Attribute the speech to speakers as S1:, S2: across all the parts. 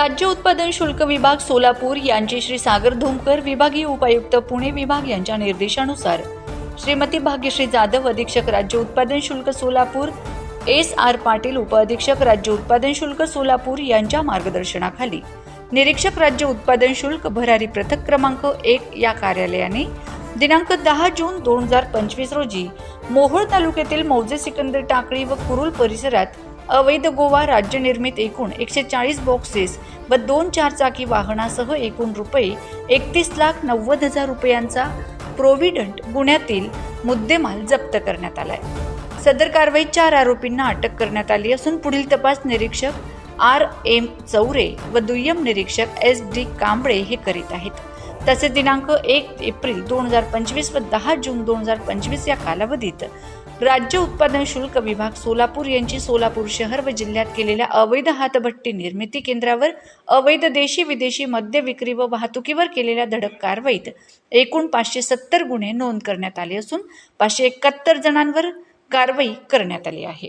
S1: राज्य उत्पादन शुल्क विभाग सोलापूर यांचे श्री सागर धुमकर विभागीय उपायुक्त पुणे विभाग यांच्या निर्देशानुसार श्रीमती भाग्यश्री जाधव अधीक्षक राज्य उत्पादन शुल्क सोलापूर एस आर पाटील उपअधीक्षक राज्य उत्पादन शुल्क सोलापूर यांच्या मार्गदर्शनाखाली निरीक्षक राज्य उत्पादन शुल्क भरारी पथक क्रमांक एक या कार्यालयाने दिनांक दहा जून दोन हजार पंचवीस रोजी मोहोळ तालुक्यातील मौजे सिकंदर टाकळी व कुरुल परिसरात अवैध गोवा राज्य निर्मित एकूण एकशे चाळीस बॉक्सेस व दोन चारचाकी वाहनासह एकूण रुपये एकतीस लाख नव्वद हजार रुपयांचा प्रोव्हिडंट गुन्ह्यातील मुद्देमाल जप्त करण्यात आलाय. सदर कारवाईत चार आरोपींना अटक करण्यात आली असून पुढील तपास निरीक्षक आर एम चौरे व दुय्यम निरीक्षक एस डी कांबळे हे करीत आहेत. तसेच दिनांक एक एप्रिल दोन हजार पंचवीस व दहा जून दोन हजार पंचवीस या कालावधीत राज्य उत्पादन शुल्क विभाग सोलापूर यांची सोलापूर शहर व जिल्ह्यात केलेल्या अवैध हातभट्टी निर्मिती केंद्रावर अवैध देशी विदेशी मद्य विक्री व वाहतुकीवर केलेल्या धडक कारवाईत एकूण पाचशे सत्तर गुन्हे नोंद करण्यात आले असून पाचशे एकाहत्तर जणांवर कारवाई करण्यात आली आहे.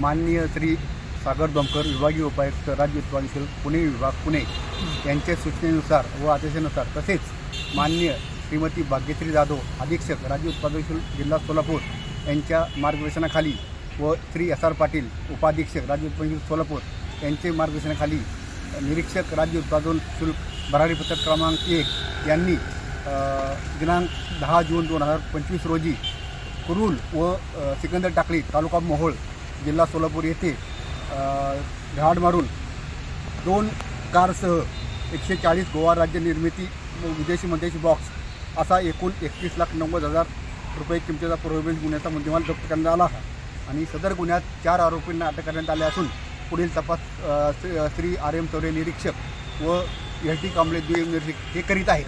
S2: माननीय श्री सागर दमकर विभागीय उपायुक्त राज्य उत्पादन शुल्क पुणे विभाग पुणे यांच्या सूचनेनुसार व आदेशानुसार तसेच माननीय श्रीमती भाग्यश्री जाधव अधीक्षक राज्य उत्पादन शुल्क जिल्हा सोलापूर यांच्या मार्गदर्शनाखाली व श्री एस आर पाटील उपाधीक्षक राज्य उत्पादन शुल्क सोलापूर यांचे मार्गदर्शनाखाली निरीक्षक राज्य उत्पादन शुल्क भरारी पथक क्रमांक एक यांनी दिनांक दहा जून दोन हजार पंचवीस रोजी कुरुल व सिकंदर टाकळी तालुका मोहोळ जिल्हा सोलापूर येथे घाड मारून दोन कारसह एकशे चाळीस गोवा राज्य निर्मिती विदेशी मध्येशी बॉक्स असा एकूण एकतीस लाख नव्वद हजार रुपये किमतीचा प्रोहिबिट गुन्ह्याचा मुद्देमाल जप्त करण्यात आला आहे. आणि सदर गुन्ह्यात चार आरोपींना अटक करण्यात आले असून पुढील तपास श्री- श्री आर एम चौरे निरीक्षक व एस टी कांबळे दुय्यम निरीक्षक हे करीत आहेत.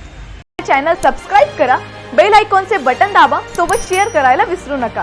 S3: चॅनल सबस्क्राईब करा बेल आयकॉनचे बटन दाबा सोबत शेअर करायला विसरू नका.